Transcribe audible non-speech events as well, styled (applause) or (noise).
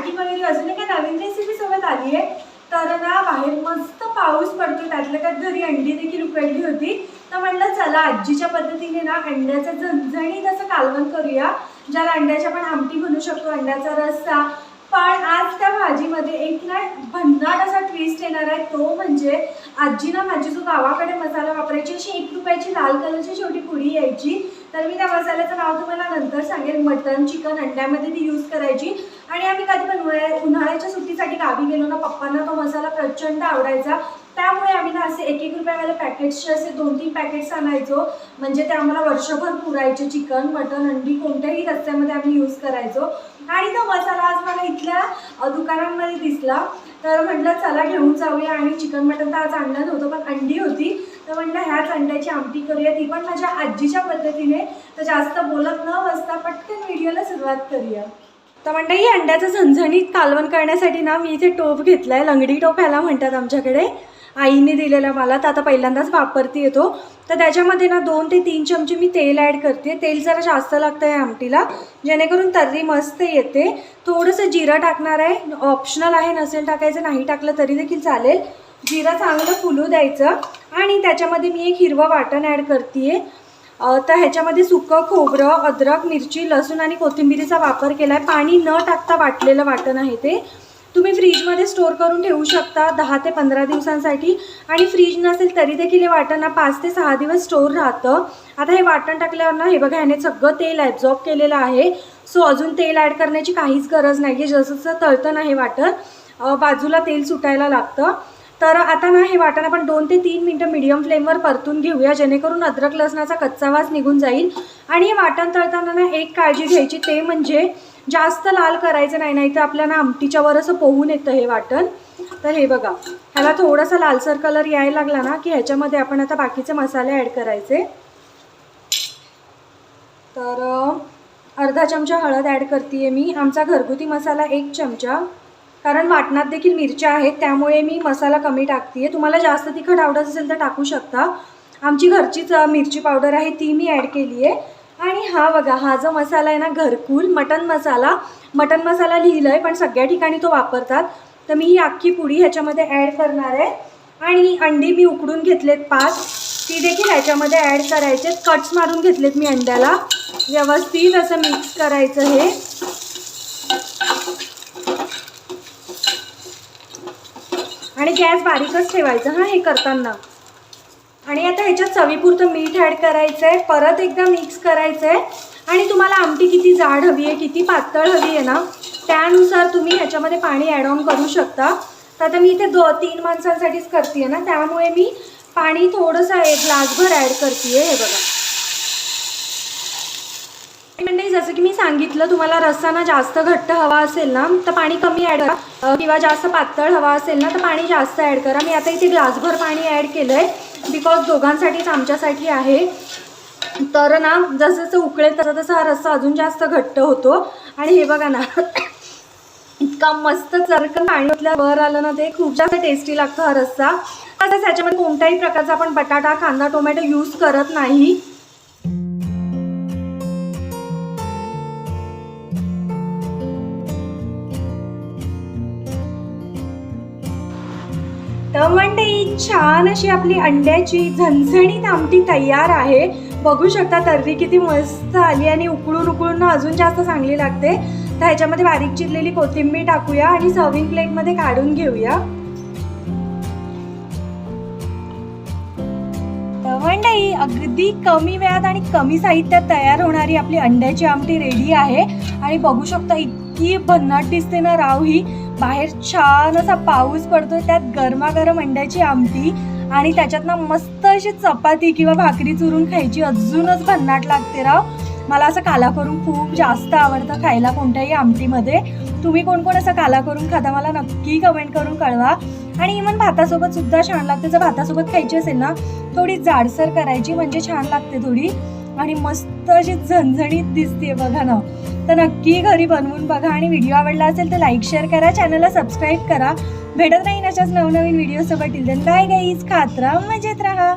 तुमची लाडकी वगैरे अजून एका नवीन रेसिपी सोबत आली आहे तर ना बाहेर मस्त पाऊस पडतो त्यातल्या त्यात घरी अंडी देखील उकडली होती. तर म्हणलं चला आजीच्या पद्धतीने ना अंड्याचं झणझणीत असं कालवण करूया. ज्याला अंड्याच्या पण आमटी म्हणू शकतो अंड्याचा रस्सा. पण आज त्या भाजीमध्ये एक ना भन्नाट असा ट्विस्ट येणार आहे. तो म्हणजे आजी ना माझी जो गावाकडे मसाला वापरायची. अशी एक रुपयाची लाल कलरची छोटी पुडी यायची. तर मी त्या मसाल्याचं नाव तुम्हाला नंतर सांगेल मटन चिकन अंड्यामध्ये ती यूज करायची. आणि आम्ही कधी पण उन्हाळ्या उन्हाळ्याच्या सुट्टीसाठी गावी गेलो ना पप्पांना तो मसाला प्रचंड आवडायचा. त्यामुळे आम्ही ना असे एक एक रुपयावाले पॅकेट्सचे असे दोन तीन पॅकेट्स आणायचो. म्हणजे ते आम्हाला वर्षभर पुरायचे चिकन मटन अंडी कोणत्याही रस्त्यामध्ये आम्ही यूज करायचो. आणि तो मसाला आज मला इथल्या दुकानांमध्ये दिसला. तर म्हटलं चला घेऊन जाऊया. आणि चिकन मटन तर आज आणलं नव्हतं पण अंडी होती. तर म्हटलं ह्याच अंड्याची आमटी करूया. ती पण माझ्या आजीच्या पद्धतीने. तर जास्त बोलत न बसता पटकन व्हिडिओला सुरुवात करूया. तर म्हणतं ही अंड्याचं झणझणीत कालवण करण्यासाठी ना मी इथे टोप घेतला आहे लंगडी टोप ह्याला म्हणतात आमच्याकडे. आईने दिलेला मला. तर आता पहिल्यांदाच वापरते येतो तर त्याच्यामध्ये ना दोन ते तीन चमचे मी तेल ॲड करते तेल जरा जास्त लागतं आहे आमटीला. जेणेकरून तर्री मस्त येते. थोडंसं जिरं टाकणार आहे. ऑप्शनल आहे नसेल टाकायचं नाही टाकलं तरी देखील चालेल. जिरं चांगलं फुलू द्यायचं. आणि त्याच्यामध्ये मी एक हिरवं वाटण ॲड करते आहे तर ह्याच्यामध्ये सुकं खोबरं अद्रक मिरची लसूण आणि कोथिंबिरीचा वापर केला आहे पाणी न टाकता वाटलेलं वाटण आहे ते. तुम्ही फ्रीजमध्ये स्टोअर करून ठेवू शकता दहा ते पंधरा दिवसांसाठी. आणि फ्रीज नसेल तरी देखील हे वाटण ना पाच ते सहा दिवस स्टोअर राहतं. आता हे वाटण टाकल्यावर ना हे बघा ह्याने सगळं तेल ॲब्झॉर्ब केलेलं आहे. सो अजून तेल ॲड करण्याची काहीच गरज नाही आहे जसं तळतं ना हे वाटण बाजूला तेल सुटायला लागतं. तर आता ना हे वाटण आपण दोन ते तीन मिनटं मिडियम फ्लेमवर परतून घेऊया जेणेकरून अद्रक लसणाचा कच्चा वास निघून जाईल. आणि हे वाटण तळताना ना एक काळजी घ्यायची ते म्हणजे जास्त लाल करायचं नाही नाही तर आपल्याला आमटीच्या वर असं पोहून येतं हे वाटण. तर हे बघा ह्याला थोडासा लालसर कलर यायला लागला ना की ह्याच्यामध्ये आपण आता बाकीचे मसाले ॲड करायचे. तर अर्धा चमचा हळद ॲड करते मी. आमचा घरगुती मसाला एक चमचा. कारण वाटणात देखील मिरच्या आहेत त्यामुळे मी मसाला कमी टाकते आहे तुम्हाला जास्त तिखट आवडत असेल तर टाकू शकता. आमची घरचीच मिरची पावडर आहे ती मी ॲड केली आहे आणि हा बघा हा जो मसाला आहे ना घरकुल मटन मसाला मटन मसाला लिहिलं आहे पण सगळ्या ठिकाणी तो वापरतात. तर मी ही अख्खी पुडी ह्याच्यामध्ये ॲड करणार आहे. आणि अंडी मी उकडून घेतलेत पाच. ती देखील ह्याच्यामध्ये ॲड करायचे कट्स मारून घेतलेत मी अंड्याला. व्यवस्थित असं मिक्स करायचं हे. आणि गॅस बारीकच ठेवायचा हां हे करताना. आणि आता ह्याच्यात चवीपुरतं मीठ ॲड करायचं आहे परत एकदा मिक्स करायचं आहे आणि तुम्हाला आमटी किती जाड हवी आहे किती पातळ हवी आहे ना त्यानुसार तुम्ही ह्याच्यामध्ये पाणी ॲड ऑन करू शकता. तर आता मी इथे दो तीन माणसांसाठीच करते आहे ना त्यामुळे मी पाणी थोडंसं एक ग्लासभर ॲड करते हे बघा म्हणजे जसं की मी सांगितलं तुम्हाला रस्सा जास्त घट्ट हवा असेल ना तर पाणी कमी ॲड करा. किंवा जास्त पातळ हवा असेल ना तर पाणी जास्त ॲड करा. मी आता इथे ग्लासभर पाणी ॲड केलं आहे बिकॉज दोघांसाठीच आमच्यासाठी आहे. तर ना जसं जसं उकळेल तसं तसं हा रस्सा अजून जास्त घट्ट होतो. आणि हे बघा ना (coughs) इतका मस्त चरकन पाणी ओतल्या वर आलं ना ते खूप जास्त टेस्टी लागतो हा रस्सा. तसंच ह्याच्यामध्ये कोणत्याही प्रकारचा आपण बटाटा कांदा टोमॅटो यूज करत नाही. तर मंडळी छान अशी आपली अंड्याची झणझणीत आमटी तयार आहे. बघू शकता तर्री किती मस्त आली आणि उकळून उकळून अजून जास्त चांगली लागते. तर ह्याच्यामध्ये बारीक चिरलेली कोथिंबीर टाकूया आणि सर्विंग प्लेटमध्ये काढून घेऊया. तर मंडळी अगदी कमी वेळात आणि कमी साहित्यात तयार होणारी आपली अंड्याची आमटी रेडी आहे. आणि बघू शकता इतकी भन्नाट दिसते ना राव ही. बाहेर छान असा पाऊस पडतोय त्यात गरमागरम अंड्याची आमटी आणि त्याच्यात ना मस्त अशी चपाती किंवा भाकरी चुरून खायची. अजूनच भन्नाट लागते राव. मला असं काला करून खूप जास्त आवडतं खायला कोणत्याही आमटीमध्ये. तुम्ही कोण कोण असं काला करून खाता मला नक्की कमेंट करून कळवा. आणि इवन भातासोबत सुद्धा छान लागते. जर भातासोबत खायची असेल ना थोडी जाडसर करायची म्हणजे छान लागते थोडी. आणि मस्त अशी झणझणीत दिसते बघा ना. तर नक्की घरी बनवून बघा आणि व्हिडिओ आवडला असेल तर लाईक शेअर करा चॅनलला सबस्क्राईब करा. भेटत राहीन अशाच नवनवीन व्हिडिओसोबत. टिल देन बाय गाईज खात राहा मजेत राहा.